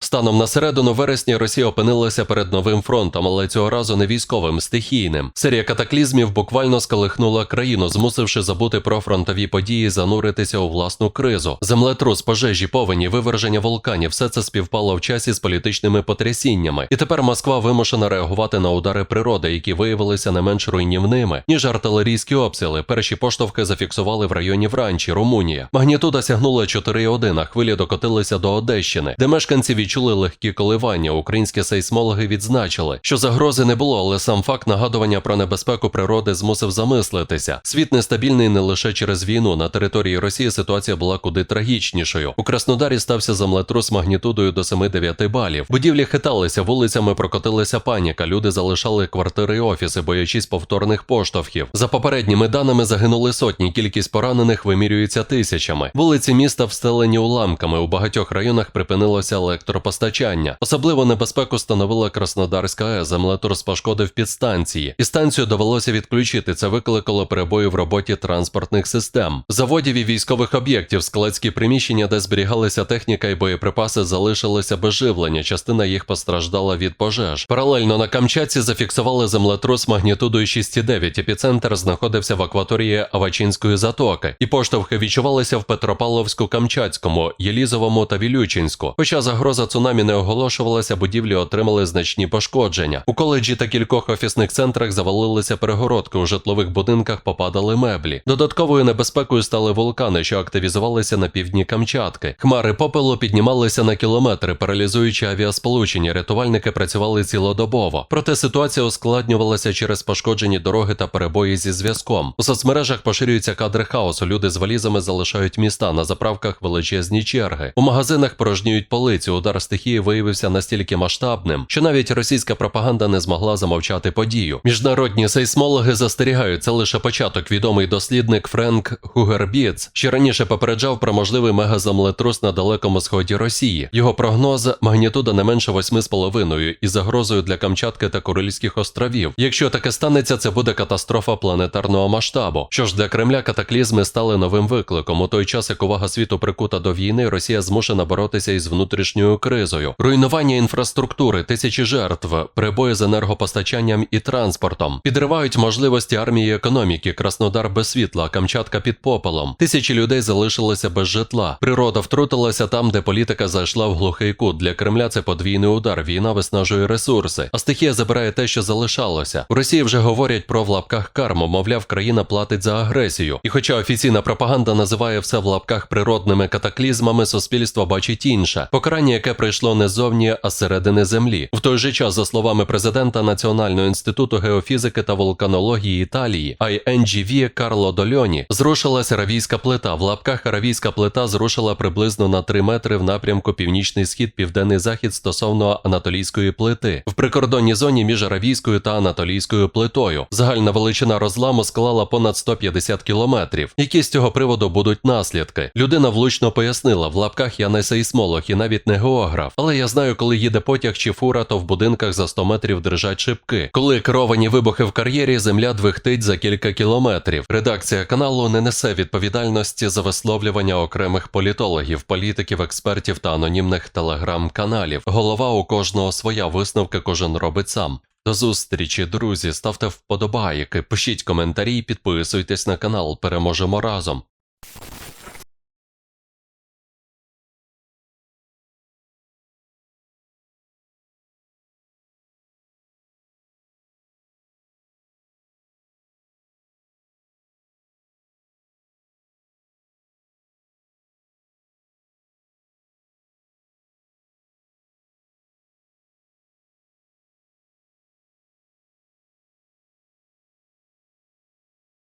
Станом на середину вересня Росія опинилася перед новим фронтом, але цього разу не військовим, стихійним. Серія катаклізмів буквально сколихнула країну, змусивши забути про фронтові події, зануритися у власну кризу. Землетрус, пожежі, повені, виверження вулканів все це співпало в часі з політичними потрясіннями. І тепер Москва вимушена реагувати на удари природи, які виявилися не менш руйнівними, ніж артилерійські обстріли. Перші поштовхи зафіксували в районі Вранчі, Румунія. Магнітуда сягнула 4,1, а хвилі докотилися до Одещини, де мешканці відчули легкі коливання. Українські сейсмологи відзначили, що загрози не було, але сам факт нагадування про небезпеку природи змусив замислитися. Світ нестабільний не лише через війну. На території Росії ситуація була куди трагічнішою. У Краснодарі стався землетрус магнітудою до 7-9 балів. Будівлі хиталися, вулицями прокотилася паніка. Люди залишали квартири і офіси, боячись повторних поштовхів. За попередніми даними загинули сотні. Кількість поранених вимірюється тисячами. Вулиці міста встелені уламками. У багатьох районах припинилося електропостачання. Особливо небезпеку становила Краснодарська АЕС. Землетрус пошкодив підстанції, і станцію довелося відключити. Це викликало перебої в роботі транспортних систем, заводів і військових об'єктів, складські приміщення, де зберігалися техніка і боєприпаси, залишилися без живлення. Частина їх постраждала від пожеж. Паралельно на Камчатці зафіксували землетрус магнітудою 6,9. Епіцентр знаходився в акваторії Авачинської затоки, і поштовхи відчувалися в Петропавловську, Камчатському, Єлізовому та Вілючинську. Хоча загроза цунамі не оголошувалася, будівлі отримали значні пошкодження. У коледжі та кількох офісних центрах завалилися перегородки. У житлових будинках попадали меблі. Додатковою небезпекою стали вулкани, що активізувалися на півдні Камчатки. Хмари попелу піднімалися на кілометри, паралізуючи авіасполучення. Рятувальники працювали цілодобово. Проте ситуація ускладнювалася через пошкоджені дороги та перебої зі зв'язком. У соцмережах поширюються кадри хаосу. Люди з валізами залишають міста на заправках величезні черги. У магазинах порожнюють полиці. Удар стихії виявився настільки масштабним, що навіть російська пропаганда не змогла замовчати подію. Міжнародні сейсмологи застерігають це лише початок. Відомий дослідник Френк Хугербіц ще раніше попереджав про можливий мегаземлетрус на далекому сході Росії. Його прогноз магнітуда не менше 8,5 із загрозою для Камчатки та Курильських островів. Якщо таке станеться, це буде катастрофа планетарного масштабу. Що ж для Кремля катаклізми стали новим викликом. У той час, як увага світу прикута до війни, Росія змушена боротися із внутрішньою кризою, руйнування інфраструктури, тисячі жертв, перебої з енергопостачанням і транспортом, підривають можливості армії і економіки. Краснодар без світла, Камчатка під попелом. Тисячі людей залишилися без житла. Природа втрутилася там, де політика зайшла в глухий кут. Для Кремля це подвійний удар. Війна виснажує ресурси, а стихія забирає те, що залишалося. У Росії вже говорять про в лапках карму. Мовляв, країна платить за агресію. І хоча офіційна пропаганда називає все в лапках природними катаклізмами, суспільство бачить інше покарання, яке прийшло не ззовні, а середини землі. В той же час, за словами президента Національного інституту геофізики та вулканології Італії, INGV Карло Дольоні, зрушилася аравійська плита. В лапках аравійська плита зрушила приблизно на 3 метри в напрямку північний схід, південний захід стосовно анатолійської плити в прикордонній зоні між аравійською та анатолійською плитою. Загальна величина розламу склала понад 150 кілометрів. Які з цього приводу будуть наслідки? Людина влучно пояснила: в лапках я не сейсмолог і навіть не географ, але я знаю, коли їде потяг чи фура, то в будинках за 100 метрів дрижать шибки. Коли керовані вибухи в кар'єрі, земля двихтить за кілька кілометрів. Редакція каналу не несе відповідальності за висловлювання окремих політологів, політиків, експертів та анонімних телеграм-каналів. Голова у кожного своя висновки кожен робить сам. До зустрічі, друзі. Ставте вподобайки, пишіть коментарі, підписуйтесь на канал. Переможемо разом.